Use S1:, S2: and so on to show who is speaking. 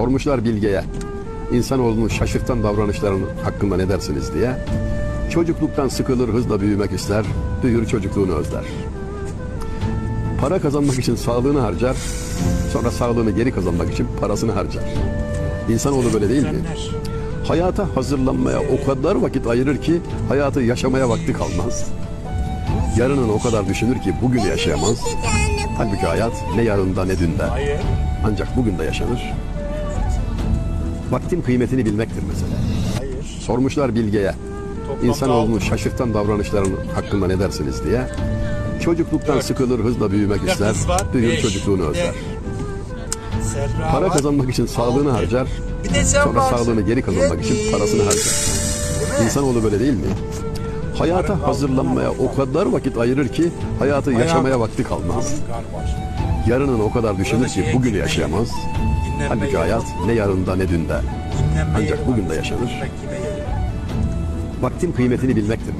S1: Sormuşlar Bilge'ye, insanoğlunun şaşırtan davranışlarının hakkında ne dersiniz diye. Çocukluktan sıkılır, hızla büyümek ister, büyür çocukluğunu özler. Para kazanmak için sağlığını harcar, sonra sağlığını geri kazanmak için parasını harcar. İnsanoğlu böyle değil mi? Hayata hazırlanmaya o kadar vakit ayırır ki hayatı yaşamaya vakti kalmaz. Yarının o kadar düşünür ki bugün yaşayamaz. Halbuki hayat ne yarında ne dünde. Ancak bugün de yaşanır. Vaktin kıymetini bilmektir mesela.
S2: Hayır.
S1: Sormuşlar Bilge'ye,
S2: altı.
S1: şaşırtan davranışlarının hakkında ne dersiniz diye. Çocukluktan
S2: Dört.
S1: sıkılır, hızla büyümek
S2: de
S1: ister,
S2: var,
S1: büyür
S2: beş.
S1: çocukluğunu özler.
S2: Serra
S1: Para
S2: var.
S1: kazanmak için sağlığını
S2: Altı.
S1: harcar,
S2: Bir de sen
S1: sonra
S2: varsın.
S1: sağlığını geri kazanmak için
S2: Yedi.
S1: parasını harcar. İnsanoğlu böyle değil mi? Hayata hazırlanmaya o kadar vakit ayırır ki hayatı yaşamaya vakti kalmaz. Yarının o kadar düşünür ki
S2: şeye
S1: bugün
S2: gitme
S1: yaşayamaz. Halbuki hayat ne yarında ne dünde. Ancak bugün de yaşanır. Vaktin kıymetini bilmektir.